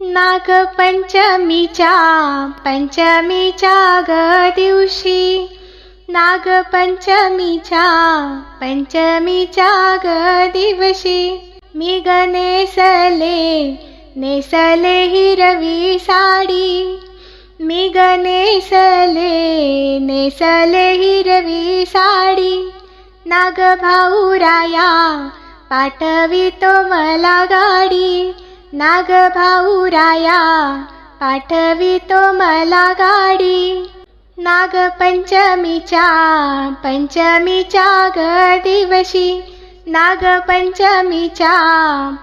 नागपंचमीच्या पंचमीच्या ग दिवशी. नागपंचमीच्या पंचमीच्या ग दिवशी. मी ग नेसले नेसले हिरवी साडी. मी ग नेसले नेसले हिरवी साडी. नाग भाऊराया पाठवितो मला गाडी. नाग भाऊराया पाठवितो मला गाडी. नागपंचमीच्या पंचमीच्या ग दिवशी नागपंचमीच्या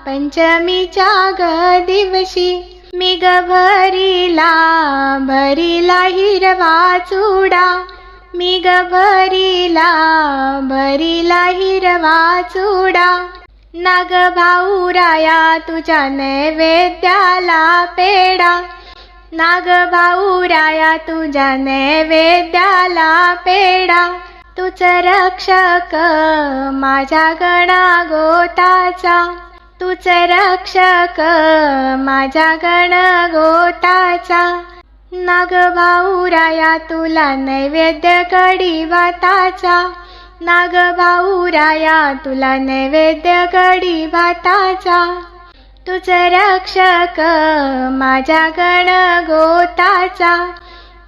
पंचमीच्या ग दिवशी मी ग भरीला भरीला हिरवा चुडा. मी ग भरीला भरीला हिरवा चुडा. नाग भाऊराया तुझ्या नैवेद्याला पेडा. नाग भाऊराया तुझ्या नैवेद्याला पेडा. तुझ रक्षक माझ्या गणा गोताचा तुझ रक्षक माझ्या गण गोताचा नाग भाऊराया तुला नैवेद्य कडी वाताचा नाग भाऊराया तुला नैवेद्य कडी भाताचा. तुझ रक्षक माझ्या गण गोताचा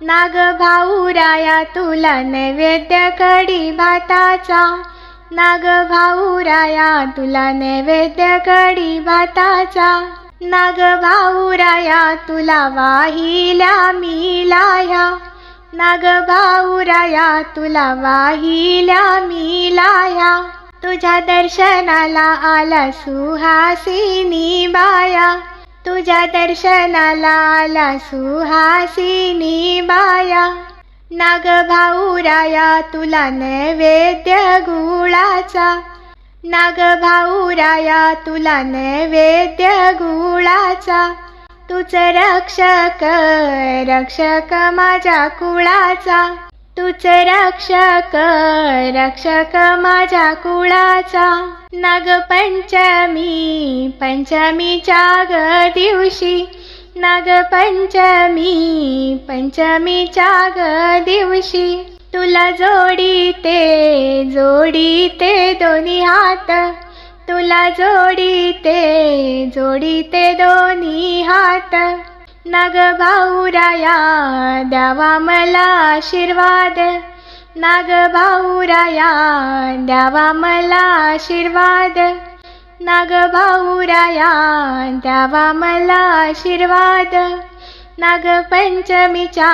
नाग भाऊराया तुला नैवेद्य कडी भाताचा. नाग भाऊराया तुला नैवेद्य कडी भाताचा. नाग भाऊराया तुला वाहिल्या मिलाया नाग भाऊराया तुला वाहिल्या मिलाया तुझ्या दर्शनाला आला सुहासिनी बाया. तुझ्या दर्शनाला आला सुहासिनी बाया. नाग भाऊराया तुला नैवेद्य गुळाचा. नाग भाऊराया तुला नैवेद्य गुळाचा. तूच रक्षक रक्षक माझ्या कुळाचा. तूच रक्षक रक्षक माझ्या कुळाचा. नागपंचमी पंचमीच्या ग दिवशी. नागपंचमी पंचमीच्या ग दिवशी. तुला जोडी ते जोडी ते दोन्ही हात. तुला जोडीते जोडीते दोन्ही हात. नाग भाऊराया द्यावा मला आशीर्वाद. नाग भाऊराया द्यावा मला आशीर्वाद. नाग भाऊराया द्यावा मला आशीर्वाद. नागपंचमीच्या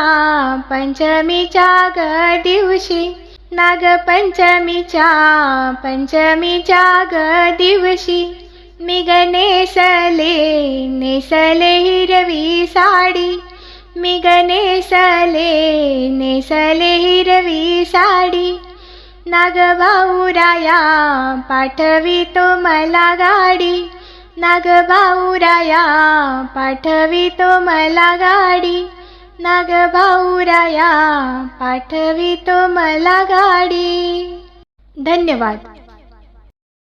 पंचमीच्या ग दिवशी नागपंचमीच्या पंचमीच्या ग दिवशी मी ग नेसले हिरवी साडी. मी ग नेसले हिरवी साडी. नागबाऊराया पाठवितो मला गाडी. नागबाऊराया पाठवितो मला गाडी. नाग भाऊराया पाठवितो मला गाडी. धन्यवाद.